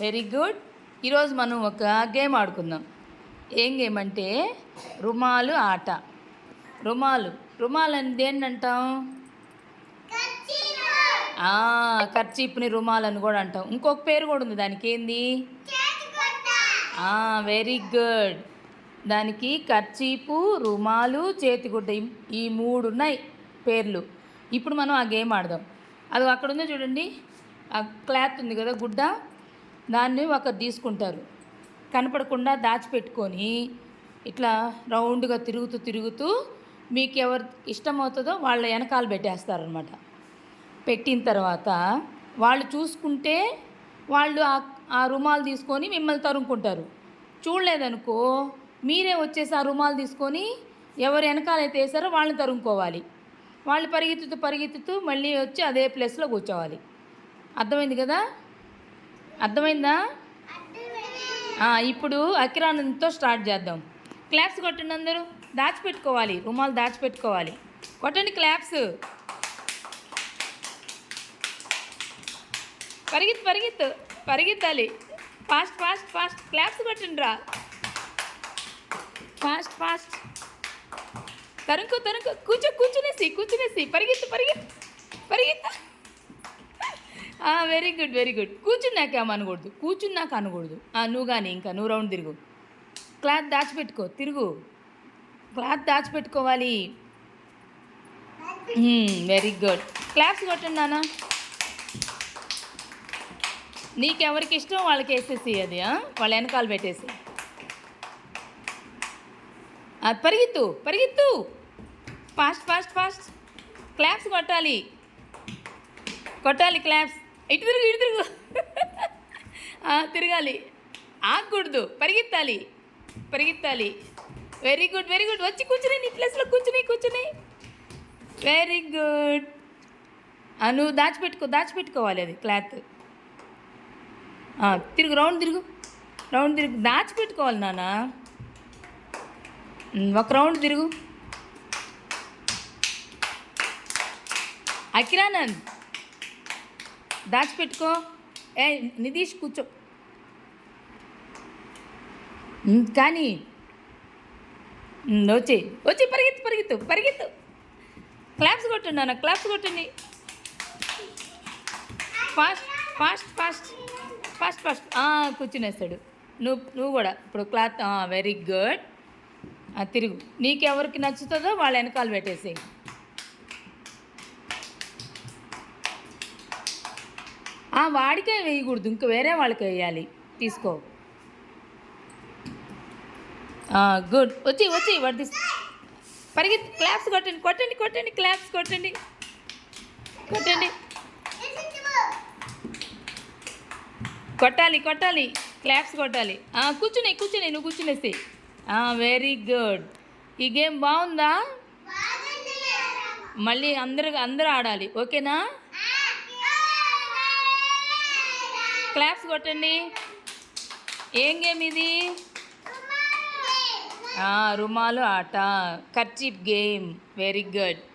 Very good. ఈరోజు మనం ఒక గేమ్ ఆడుకుందాం. ఏం గేమ్ అంటే రుమాలు ఆట. రుమాలు. రుమాలు అని దేన్ని అంటాం? ఆ, కర్చీప్ని రుమాలు అని కూడా అంటాం. ఇంకొక పేరు కూడా ఉంది దానికి. ఏంది? Very good. దానికి కర్చీపు రుమాలు చేతిగుడ్డ ఈ మూడు ఉన్నాయి పేర్లు. ఇప్పుడు మనం ఆ గేమ్ ఆడదాం. అది అక్కడ ఉందో చూడండి. ఆ క్లాత్ ఉంది కదా గుడ్డ. దాన్ని ఒకరు తీసుకుంటారు. కనపడకుండా దాచిపెట్టుకొని ఇట్లా రౌండ్గా తిరుగుతూ తిరుగుతూ మీకు ఎవరు ఇష్టమవుతుందో వాళ్ళ వెనకాల పెట్టేస్తారనమాట పెట్టిన తర్వాత వాళ్ళు చూసుకుంటే వాళ్ళు ఆ ఆ రుమాలు తీసుకొని మిమ్మల్ని తరుముకుంటారు. చూడలేదనుకో మీరే వచ్చేసి ఆ రుమాలు తీసుకొని ఎవరు వెనకాలైతే వేసారో వాళ్ళని తరుముకోవాలి. వాళ్ళు పరిగెత్తుతూ పరిగెత్తుతూ మళ్ళీ వచ్చి అదే ప్లేస్లో కూర్చోవాలి. అర్థమైంది కదా? అర్థమైందా? ఇప్పుడు అకిరానంతో స్టార్ట్ చేద్దాం. క్లాప్స్ కొట్టండి అందరూ. దాచిపెట్టుకోవాలి. రుమాలు దాచిపెట్టుకోవాలి. కొట్టండి క్లాప్స్. పరిగెత్తు పరిగెత్తు. పరిగెత్తాలి. Fast fast fast. క్లాప్స్ కొట్టండి రా. Fast fast. తరుకు తరుకు కూర్చో కూర్చునేసి కూర్చునేసి. పరిగెత్తు పరిగెత్తు. పరిగెత్తు. వెరీ గుడ్ వెరీ గుడ్ కూర్చున్నాక అనకూడదు కూర్చున్నాక అనకూడదు. ఆ, నువ్వు కానీ ఇంకా నువ్వు రౌండ్ తిరుగు. క్లాత్ దాచిపెట్టుకో తిరుగు. క్లాత్ దాచిపెట్టుకోవాలి. వెరీ గుడ్ క్లాప్స్ కొట్టండి నాన్న. నీకెవరికి ఇష్టం వాళ్ళకి వేసేసి అది వాళ్ళ వెనకాల పెట్టేసి. అది పరిగెత్తు పరిగెత్తు. ఫాస్ట్ ఫాస్ట్ ఫాస్ట్ క్లాప్స్ కొట్టాలి. కొట్టాలి క్లాప్స్ ఇటు తిరుగు ఇటు తిరుగు. తిరగాలి. ఆగకూడదు. పరిగెత్తాలి. పరిగెత్తాలి. వెరీ గుడ్ వెరీ గుడ్ వచ్చి కూర్చుని నీ ప్లేస్లో కూర్చుని కూర్చుని. వెరీ గుడ్ నువ్వు దాచిపెట్టుకో దాచిపెట్టుకోవాలి అది క్లాత్ తిరుగు రౌండ్ తిరుగు. రౌండ్ తిరుగు. దాచిపెట్టుకోవాలి నాన్న. ఒక రౌండ్ తిరుగు. అకిరానంద్ దాచిపెట్టుకో. ఏ నితీష్ కూర్చో. కానీ వచ్చి వచ్చి పరిగెత్తు పరిగెత్తు పరిగెత్తు. క్లాప్స్ కొట్టండి అన్న క్లాప్స్ కొట్టండి. Fast fast fast fast fast కూర్చునేస్తాడు. నువ్వు నువ్వు కూడా ఇప్పుడు క్లాత్ వెరీ గుడ్ తిరుగు. నీకెవరికి నచ్చుతుందో వాళ్ళ వెనకాల పెట్టేసేయి. వాడికే వేయకూడదు ఇంక వేరే వాళ్ళకి వేయాలి. తీసుకో. గుడ్. వచ్చి వచ్చి వాడు తీసు. పరిగెత్తి క్లాప్స్ కొట్టండి కొట్టండి కొట్టండి క్లాప్స్ కొట్టండి. కొట్టండి. కొట్టాలి కొట్టాలి క్లాప్స్ కొట్టాలి. కూర్చుని కూర్చుని నువ్వు కూర్చునేసి వెరీ గుడ్. ఈ గేమ్ బాగుందా? మళ్ళీ అందరు అందరూ ఆడాలి. ఓకేనా? క్లాప్స్ కొట్టండి. ఏం గేమ్ ఇది? రుమాలు. ఆట. Kerchief game. Very good.